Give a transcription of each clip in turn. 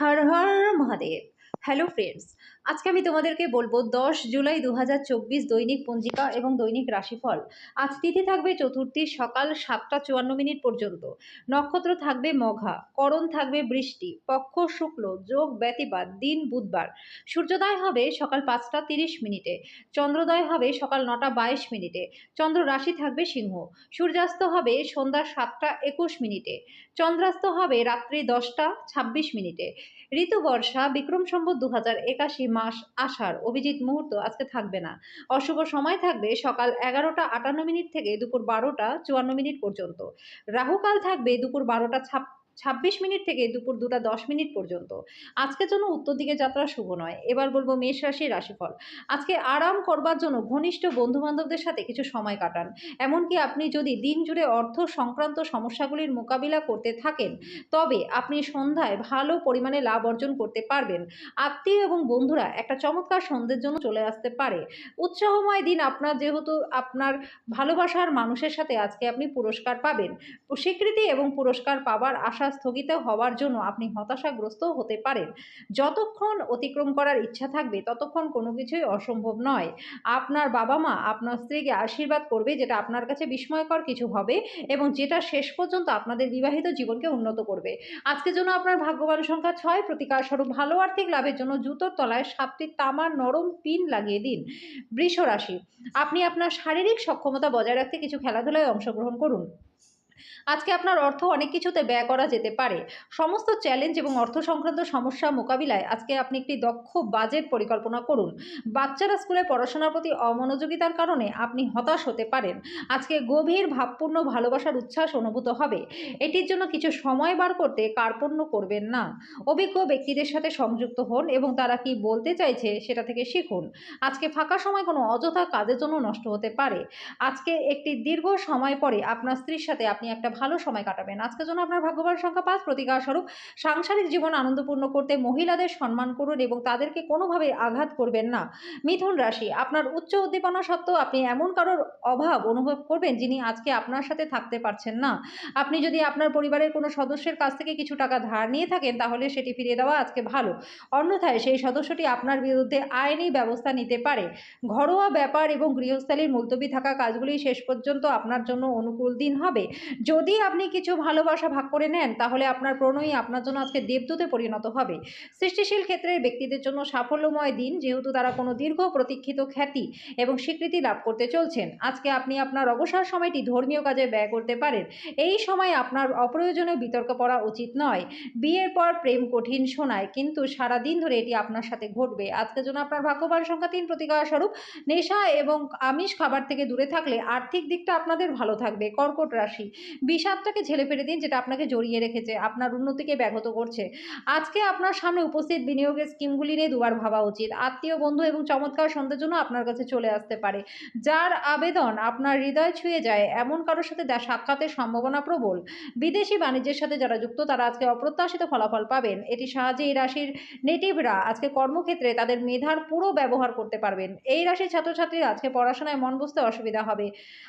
हर हर Mahadev hello friends আজকে আমি তোমাদেরকে বলব দশ জুলাই দু হাজার চব্বিশ দৈনিক পঞ্জিকা এবং দৈনিক রাশিফল। আজ তিথি থাকবে চতুর্থী সকাল সাতটা চুয়ান্ন মিনিট পর্যন্ত। নক্ষত্র থাকবে মঘা, করণ থাকবে বৃষ্টি, পক্ষ শুক্ল, যোগ ব্যতিবাদ, দিন বুধবার। সূর্যোদয় হবে সকাল পাঁচটা তিরিশ মিনিটে, চন্দ্রোদয় হবে সকাল নটা বাইশ মিনিটে, চন্দ্র রাশি থাকবে সিংহ। সূর্যাস্ত হবে সন্ধ্যা সাতটা একুশ মিনিটে, চন্দ্রাস্ত হবে রাত্রি দশটা ছাব্বিশ মিনিটে। ঋতু বর্ষা বিক্রম সম্বত দু হাজার একাশি মাস আসার অভিজিৎ মুহূর্ত আজকে থাকবে না। অশুভ সময় থাকবে সকাল এগারোটা আটান্ন মিনিট থেকে দুপুর বারোটা চুয়ান্ন মিনিট পর্যন্ত। রাহুকাল থাকবে দুপুর বারোটা ছাপ ছাব্বিশ মিনিট থেকে দুপুর দুটা দশ মিনিট পর্যন্ত। আজকের জন্য উত্তর দিকে যাত্রা শুভ নয়। এবার বলব মেষ রাশির রাশিফল। আজকে আরাম করবার জন্য ঘনিষ্ঠ বন্ধু বান্ধবদের সাথে কিছু সময় কাটান। এমনকি আপনি যদি দিন জুড়ে অর্থ সংক্রান্ত সমস্যাগুলির মোকাবিলা করতে থাকেন, তবে আপনি সন্ধ্যায় ভালো পরিমাণে লাভ অর্জন করতে পারবেন। আত্মীয় এবং বন্ধুরা একটা চমৎকার সন্ধ্যের জন্য চলে আসতে পারে। উৎসাহময় দিন আপনার যেহেতু আপনার ভালোবাসার মানুষের সাথে আজকে আপনি পুরস্কার পাবেন। স্বীকৃতি এবং পুরস্কার পাবার আশা স্থগিত হওয়ার জন্য আপনি হতাশাগ্রস্ত হতে পারেন। যতক্ষণ অতিক্রম করার ইচ্ছা থাকবে, ততক্ষণ কোনো কিছুই অসম্ভব নয়। আপনার বাবা মা আপনার স্ত্রীকে আশীর্বাদ করবে, যেটা আপনার কাছে বিস্ময়কর কিছু হবে এবং যেটা শেষ পর্যন্ত আপনাদের বিবাহিত জীবনকে উন্নত করবে। আজকের জন্য আপনার ভাগ্যবান সংখ্যা ছয় প্রতিকার স্বরূপ ভালো আর্থিক লাভের জন্য জুতোর তলায় সাতটি তামার নরম পিন লাগিয়ে দিন। বৃষ রাশি আপনি আপনার শারীরিক সক্ষমতা বজায় রাখতে কিছু খেলাধুলায় অংশগ্রহণ করুন। আজকে আপনার অর্থ অনেক কিছুতে ব্যয় করা যেতে পারে। সমস্ত চ্যালেঞ্জ এবং অর্থ সংক্রান্ত সমস্যা মোকাবিলায় আজকে আপনি একটি দক্ষ বাজেট পরিকল্পনা করুন। বাচ্চারা স্কুলে পড়াশোনার প্রতি অমনোযোগিতার কারণে আপনি হতাশ হতে পারেন। আজকে গভীর, ভাবপূর্ণ ভালোবাসার উচ্ছ্বাস অনুভূত হবে। এটির জন্য কিছু সময় বার করতে কার্পণ্য করবেন না। অভিজ্ঞ ব্যক্তিদের সাথে সংযুক্ত হন এবং তারা কি বলতে চাইছে সেটা থেকে শিখুন। আজকে ফাঁকা সময় কোনো অযথা কাজের জন্য নষ্ট হতে পারে। আজকে একটি দীর্ঘ সময় পরে আপনার স্ত্রীর সাথে আপনি একটা ভালো সময় কাটাবেন। আজকের জন্য আপনার ভাগ্যবান সংখ্যা পাঁচ। প্রতিকার স্বরূপ সাংসারিক জীবন আনন্দপূর্ণ করতে মহিলাদের সম্মান করুন এবং তাদেরকে কোনোভাবে আঘাত করবেন না। মিথুন রাশি, আপনার উচ্চ উদ্দীপনা সত্ত্বেও আপনি এমন কারোর অভাব অনুভব করবেন যিনি আজকে আপনার সাথে থাকতে পারছেন না। আপনি যদি আপনার পরিবারের কোনো সদস্যের কাছ থেকে কিছু টাকা ধার নিয়ে থাকেন, তাহলে সেটি ফিরিয়ে দেওয়া আজকে ভালো। অন্যথায় সেই সদস্যটি আপনার বিরুদ্ধে আইনি ব্যবস্থা নিতে পারে। ঘরোয়া ব্যাপার এবং গৃহস্থালীর মুলতবি থাকা কাজগুলি শেষ পর্যন্ত আপনার জন্য অনুকূল দিন হবে। যদি আপনি কিছু ভালোবাসা ভাগ করে নেন, তাহলে আপনার প্রণয়ী আপনার জন্য আজকে দেবদূতে পরিণত হবে। সৃষ্টিশীল ক্ষেত্রের ব্যক্তিদের জন্য সাফল্যময় দিন যেহেতু তারা কোনো দীর্ঘ প্রতীক্ষিত খ্যাতি এবং স্বীকৃতি লাভ করতে চলছেন। আজকে আপনি আপনার অবসর সময়টি ধর্মীয় কাজে ব্যয় করতে পারেন। এই সময় আপনার অপ্রয়োজনীয় বিতর্ক পড়া উচিত নয়। বিয়ের পর প্রেম কঠিন শোনায়, কিন্তু সারা দিন ধরে এটি আপনার সাথে ঘটবে। আজকের জন্য আপনার ভাগ্যবান সংখ্যা তিন প্রতিকার স্বরূপ নেশা এবং আমিষ খাবার থেকে দূরে থাকলে আর্থিক দিকটা আপনাদের ভালো থাকবে। কর্কট রাশি বিষাদটাকে ঝেলে ফেলে দিন, যেটা আপনাকে জড়িয়ে রেখেছে, আপনার উন্নতিকে ব্যাহত করছে। আজকে আপনার সামনে উপস্থিত বিনিয়োগের স্কিমগুলি নিয়ে দুবার ভাবা উচিত। আত্মীয় বন্ধু এবং চমৎকার সন্ধ্যের জন্য আপনার কাছে চলে আসতে পারে। যার আবেদন আপনার হৃদয় ছুঁয়ে যায়, এমন কারোর সাথে সাক্ষাতের সম্ভাবনা প্রবল। বিদেশি বাণিজ্যের সাথে যারা যুক্ত, তারা আজকে অপ্রত্যাশিত ফলাফল পাবেন। এটি সাহায্যে এই রাশির নেটিভরা আজকে কর্মক্ষেত্রে তাদের মেধার পুরো ব্যবহার করতে পারবেন। এই রাশির ছাত্রছাত্রীরা আজকে পড়াশোনায় মন বসতে অসুবিধা হবে।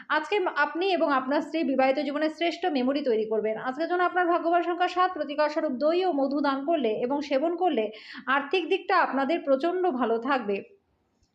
আজকে আপনি এবং আপনার স্ত্রী বিবাহিত জীবনে শ্রেষ্ঠ মেমোরি তৈরি করবেন। আজকের জন্য আপনার ভাগ্যবান সংখ্যা সাত, প্রতিকার স্বরূপ দই ও মধু দান করলে এবং সেবন করলে আর্থিক দিকটা আপনাদের প্রচণ্ড ভালো থাকবে।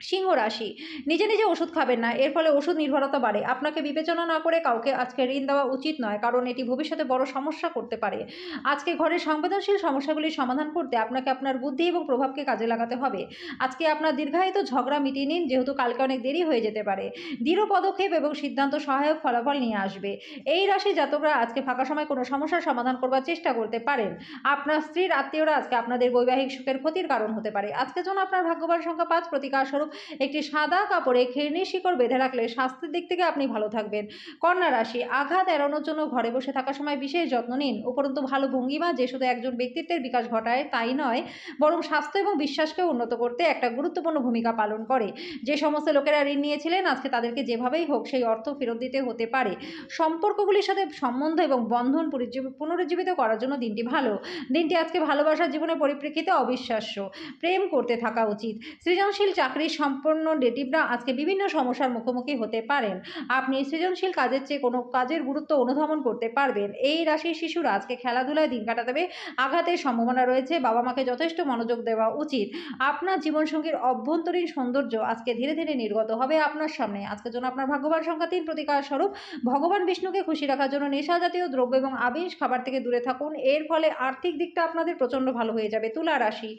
সিংহ রাশি। নিজে নিজে ওষুধ খাবেন না, এর ফলে ওষুধ নির্ভরতা বাড়ে। আপনাকে বিবেচনা না করে কাউকে আজকে ঋণ দেওয়া উচিত নয়, কারণ এটি ভবিষ্যতে বড় সমস্যা করতে পারে। আজকে ঘরের সংবেদনশীল সমস্যাগুলির সমাধান করতে আপনাকে আপনার বুদ্ধি এবং প্রভাবকে কাজে লাগাতে হবে। আজকে আপনার দীর্ঘায়িত ঝগড়া মিটিয়ে নিন, যেহেতু কালকে অনেক দেরি হয়ে যেতে পারে। দৃঢ় পদক্ষেপ এবং সিদ্ধান্ত সহায়ক ফলাফল নিয়ে আসবে। এই রাশি জাতকরা আজকে ফাঁকা সময় কোনো সমস্যার সমাধান করবার চেষ্টা করতে পারেন। আপনার স্ত্রীর আত্মীয়রা আজকে আপনাদের বৈবাহিক সুখের ক্ষতির কারণ হতে পারে। আজকের জন্য আপনার ভাগ্যবান সংখ্যা পাঁচ প্রতিকার স্বরূপ একটি সাদা কাপড়ে ঘেরনি শিকড় বেঁধে রাখলে স্বাস্থ্যের দিক থেকে আপনি ভালো থাকবেন। কন্যা রাশি, আঘাত এড়ানোর জন্য ঘরে বসে থাকার সময় বিশেষ যত্ন নিন। উপরন্তু ভালো ভঙ্গিমা যে শুধু একজন ব্যক্তিত্বের বিকাশ ঘটায় তাই নয়, বরং স্বাস্থ্য এবং বিশ্বাসকে উন্নত করতে একটা গুরুত্বপূর্ণ ভূমিকা পালন করে। যে সমস্ত লোকেরা ঋণ নিয়েছিলেন, আজকে তাদেরকে যেভাবেই হোক সেই অর্থ ফেরত দিতে হতে পারে। সম্পর্কগুলির সাথে সম্বন্ধ এবং বন্ধন পুনরুজ্জীব- পুনরুজ্জীবিত করার জন্য দিনটি ভালো। দিনটি আজকে ভালোবাসার জীবনের পরিপ্রেক্ষিতে অবিশ্বাস্য। প্রেম করতে থাকা উচিত। সৃজনশীল চাকরির সম্পন্ন নেটিভরা আজকে বিভিন্ন সমস্যার মুখোমুখি হতে পারেন। আপনি সৃজনশীল কাজের চেয়ে কোনো কাজের গুরুত্ব অনুধাবন করতে পারবেন। এই রাশির শিশুরা আজকে খেলাধুলায় দিন কাটাতে হবে আঘাতের সম্ভাবনা রয়েছে বাবা মাকে যথেষ্ট মনোযোগ দেওয়া উচিত। আপনার জীবনসঙ্গীর অভ্যন্তরীণ সৌন্দর্য আজকে ধীরে ধীরে নির্গত হবে আপনার সামনে। আজকের জন্য আপনার ভাগ্যবান সংখ্যা তিন প্রতিকার স্বরূপ। ভগবান বিষ্ণুকে খুশি রাখার জন্য নেশা জাতীয় দ্রব্য এবং আবিষ খাবার থেকে দূরে থাকুন। এর ফলে আর্থিক দিকটা আপনাদের প্রচণ্ড ভালো হয়ে যাবে। তুলা রাশি।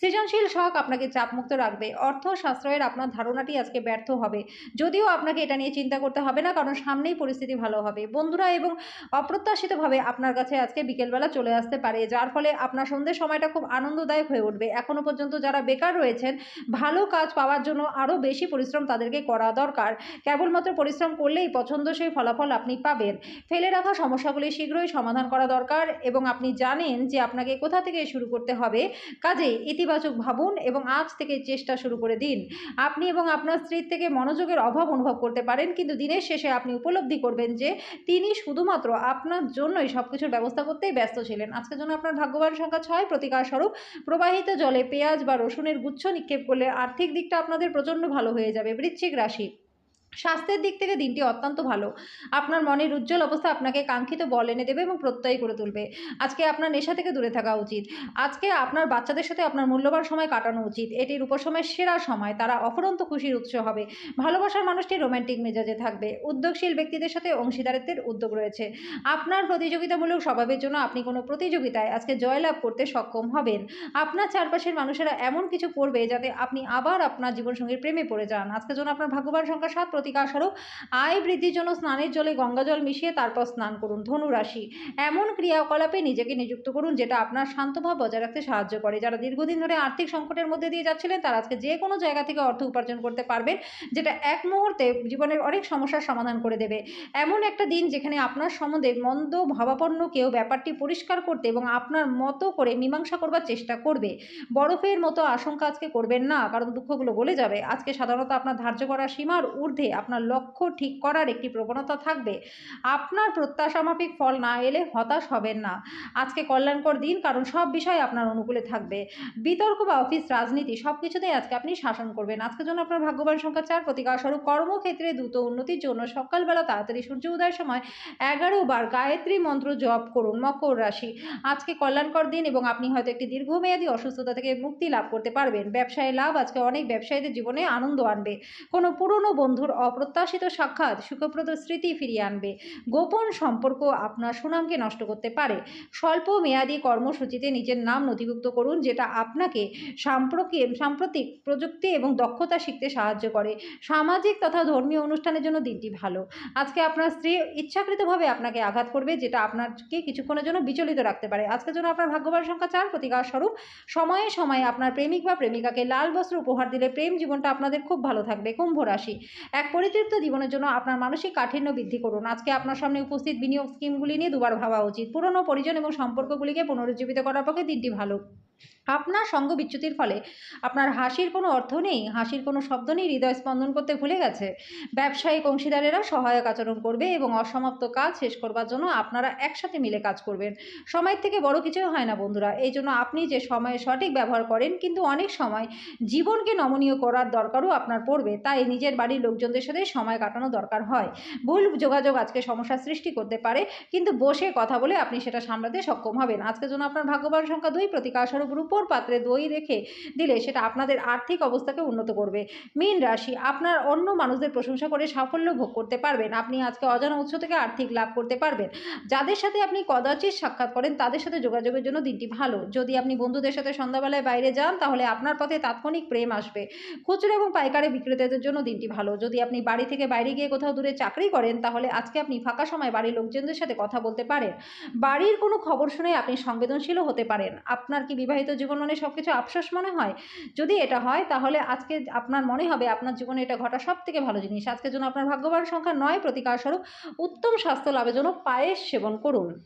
সৃজনশীল শখ আপনাকে চাপমুক্ত রাখবে। অর্থ সাশ্রয়ের আপনার ধারণাটি আজকে ব্যর্থ হবে। যদিও আপনাকে এটা নিয়ে চিন্তা করতে হবে না, কারণ সামনেই পরিস্থিতি ভালো হবে। বন্ধুরা, এবং অপ্রত্যাশিতভাবে আপনার কাছে আজকে বিকেলবেলা চলে আসতে পারে, যার ফলে আপনার সন্ধ্যের সময়টা খুব আনন্দদায়ক হয়ে উঠবে। এখনও পর্যন্ত যারা বেকার রয়েছেন, ভালো কাজ পাওয়ার জন্য আরও বেশি পরিশ্রম তাদেরকে করা দরকার। কেবলমাত্র পরিশ্রম করলেই পছন্দসই ফলাফল আপনি পাবেন। ফেলে রাখা সমস্যাগুলি শীঘ্রই সমাধান করা দরকার, এবং আপনি জানেন যে আপনাকে কোথা থেকে শুরু করতে হবে। কাজে ইতিবাচক ভাবুন, এবং আজ থেকে চেষ্টা শুরু করে দিন। আপনি এবং আপনার স্ত্রীর থেকে মনোযোগের অভাব অনুভব করতে পারেন, কিন্তু দিনের শেষে আপনি উপলব্ধি করবেন যে তিনি শুধুমাত্র আপনার জন্যই সব কিছুর ব্যবস্থা করতেই ব্যস্ত ছিলেন। আজকের জন্য আপনার ভাগ্যবান সংখ্যা ছয়। প্রতিকার স্বরূপ, প্রবাহিত জলে পেঁয়াজ বা রসুনের গুচ্ছ নিক্ষেপ করলে আর্থিক দিকটা আপনাদের প্রচণ্ড ভালো হয়ে যাবে। বৃশ্চিক রাশি। স্বাস্থ্যের দিক থেকে দিনটি অত্যন্ত ভালো। আপনার মনের উজ্জ্বল অবস্থা আপনাকে কাঙ্ক্ষিত বল এনে দেবে এবং প্রত্যয় করে তুলবে। আজকে আপনার নেশা থেকে দূরে থাকা উচিত। আজকে আপনার বাচ্চাদের সাথে আপনার মূল্যবান সময় কাটানো উচিত। এটির উপসময়ের সেরা সময় তারা অফরন্ত খুশির উৎস হবে। ভালোবাসার মানুষটি রোম্যান্টিক মেজাজে থাকবে। উদ্যোগশীল ব্যক্তিদের সাথে অংশীদারিত্বের উদ্যোগ রয়েছে। আপনার প্রতিযোগিতামূলক স্বভাবের জন্য আপনি কোনো প্রতিযোগিতায় আজকে জয়লাভ করতে সক্ষম হবেন। আপনার চারপাশের মানুষেরা এমন কিছু করবে যাতে আপনি আবার আপনার জীবনসঙ্গীর প্রেমে পড়ে যান। আজকের জন্য আপনার ভাগ্যবান সংখ্যা সাত প্রতিকার স্বরূপ আয় বৃদ্ধির জন্য স্নানের জলে গঙ্গা জল মিশিয়ে তারপর স্নান করুন ধনু রাশি এমন ক্রিয়াকলাপে নিজেকে নিযুক্ত করুন যেটা আপনার শান্তভাব বজায় রাখতে সাহায্য করে। যারা দীর্ঘদিন ধরে আর্থিক সংকটের মধ্যে দিয়ে যাচ্ছিলেন, তারা আজকে যে কোনো জায়গা থেকে অর্থ উপার্জন করতে পারবেন, যেটা এক মুহূর্তে জীবনের অনেক সমস্যার সমাধান করে দেবে। এমন একটা দিন যেখানে আপনার সম্বন্ধে মন্দ ভাবাপন্ন কেউ ব্যাপারটি পরিষ্কার করতে এবং আপনার মতো করে মীমাংসা করবার চেষ্টা করবে। বরফের মতো আশঙ্কা আজকে করবেন না, কারণ দুঃখগুলো গলে যাবে। আজকে সাধারণত আপনার ধার্য করা সীমার ঊর্ধ্বে আপনার লক্ষ্য ঠিক করার একটি প্রবণতা থাকবে। আপনার প্রত্যাশা মাফিক ফল না এলে হতাশ হবেন না। আজকে কল্যাণকর দিন, কারণ সব বিষয় আপনার অনুকূলে থাকবে। বিতর্ক বা অফিস, রাজনীতি সব কিছুতেই আজকে আপনি শাসন করবেন। আজকের জন্য আপনার ভাগ্যবান সংখ্যা চার। প্রতিকার স্বরূপ কর্মক্ষেত্রে দ্রুত উন্নতির জন্য সকালবেলা তাড়াতাড়ি সূর্য উদয়ের সময় এগারো বার গায়ত্রী মন্ত্র জপ করুন মকর রাশি। আজকে কল্যাণকর দিন এবং আপনি হয়তো একটি দীর্ঘমেয়াদী অসুস্থতা থেকে মুক্তি লাভ করতে পারবেন। ব্যবসায় লাভ আজকে অনেক ব্যবসায়ীদের জীবনে আনন্দ আনবে। কোনো পুরনো বন্ধুর অপ্রত্যাশিত সাক্ষাৎ, সুখপ্রদ স্মৃতি ফিরিয়ে আনবে। গোপন সম্পর্ক আপনার সুনামকে নষ্ট করতে পারে। স্বল্প মেয়াদী কর্মসূচিতে নিজের নাম নথিভুক্ত করুন, যেটা আপনাকে সাম্প্রতিক সাম্প্রতিক প্রযুক্তি এবং দক্ষতা শিখতে সাহায্য করে। সামাজিক তথা ধর্মীয় অনুষ্ঠানের জন্য দিনটি ভালো। আজকে আপনার স্ত্রী ইচ্ছাকৃতভাবে আপনাকে আঘাত করবে, যেটা আপনাকে কিছুক্ষণের জন্য বিচলিত রাখতে পারে। আজকের জন্য আপনার ভাগ্যবান সংখ্যা চার, প্রতিকার স্বরূপ। সময়ে সময়ে আপনার প্রেমিক বা প্রেমিকাকে লাল বস্ত্র উপহার দিলে প্রেম জীবনটা আপনাদের খুব ভালো থাকবে। কুম্ভ রাশি। এক পরিতৃপ্ত জীবনের জন্য আপনার মানসিক কাঠিন্য বৃদ্ধি করুন। আজকে আপনার সামনে উপস্থিত বিনিয়োগ স্কিমগুলি নিয়ে দুবার ভাবা উচিত। পুরনো পরিজন এবং সম্পর্কগুলিকে পুনরুজ্জীবিত করার পক্ষে দিনটি ভালো। আপনার সঙ্গ বিচ্যুতির ফলে আপনার হাসির কোনো অর্থ নেই, হাসির কোনো শব্দ নেই, হৃদয় স্পন্দন করতে ভুলে গেছে। ব্যবসায়িক অংশীদারেরা সহায়ক আচরণ করবে এবং অসমাপ্ত কাজ শেষ করবার জন্য আপনারা একসাথে মিলে কাজ করবেন। সময়ের থেকে বড় কিছুই হয় না বন্ধুরা, এই জন্য আপনি যে সময়ে সঠিক ব্যবহার করেন কিন্তু অনেক সময় জীবনকে নমনীয় করার দরকারও আপনার পড়বে, তাই নিজের বাড়ির লোকজনদের সাথে সময় কাটানো দরকার হয়। ভুল যোগাযোগ আজকে সমস্যার সৃষ্টি করতে পারে, কিন্তু বসে কথা বলে আপনি সেটা সামলাতে সক্ষম হবেন। আজকের জন্য আপনার ভাগ্যবান সংখ্যা দুই, প্রতিকার স্বরূপ রূপোর পাত্রে দই রেখে দিলে সেটা আপনাদের আর্থিক অবস্থাকে উন্নত করবে। মীন রাশি, আপনার অন্য মানুষদের প্রশংসা করে সাফল্য ভোগ করতে পারবেন। আপনি আজকে অজানা উৎস থেকে আর্থিক লাভ করতে পারবেন। যাদের সাথে আপনি কদাচিৎ সাক্ষাৎ করেন, তাদের সাথে যোগাযোগের জন্য দিনটি ভালো। যদি আপনি বন্ধুদের সাথে সন্ধ্যাবেলায় বাইরে যান, তাহলে আপনার পথে তাৎক্ষণিক প্রেম আসবে। খুচরো এবং পাইকারি বিক্রেতাদের জন্য দিনটি ভালো। যদি আপনি বাড়ি থেকে বাইরে গিয়ে কোথাও দূরে চাকরি করেন, তাহলে আজকে আপনি ফাঁকা সময় বাড়ির লোকজনদের সাথে কথা বলতে পারেন। বাড়ির কোনো খবর শুনে আপনি সংবেদনশীলও হতে পারেন। আপনার কি বিবাহিত জীবন মানে সব কিছু আফসোস মনে হয়? যদি এটা হয়, তাহলে আজকে আপনার মনে হবে আপনার জীবনে এটা ঘটা সব থেকে ভালো জিনিস। আজকের জন্য আপনার ভাগ্যবান সংখ্যা নয়, প্রতিকার স্বরূপ উত্তম স্বাস্থ্য লাভের জন্য পায়েস সেবন করুন।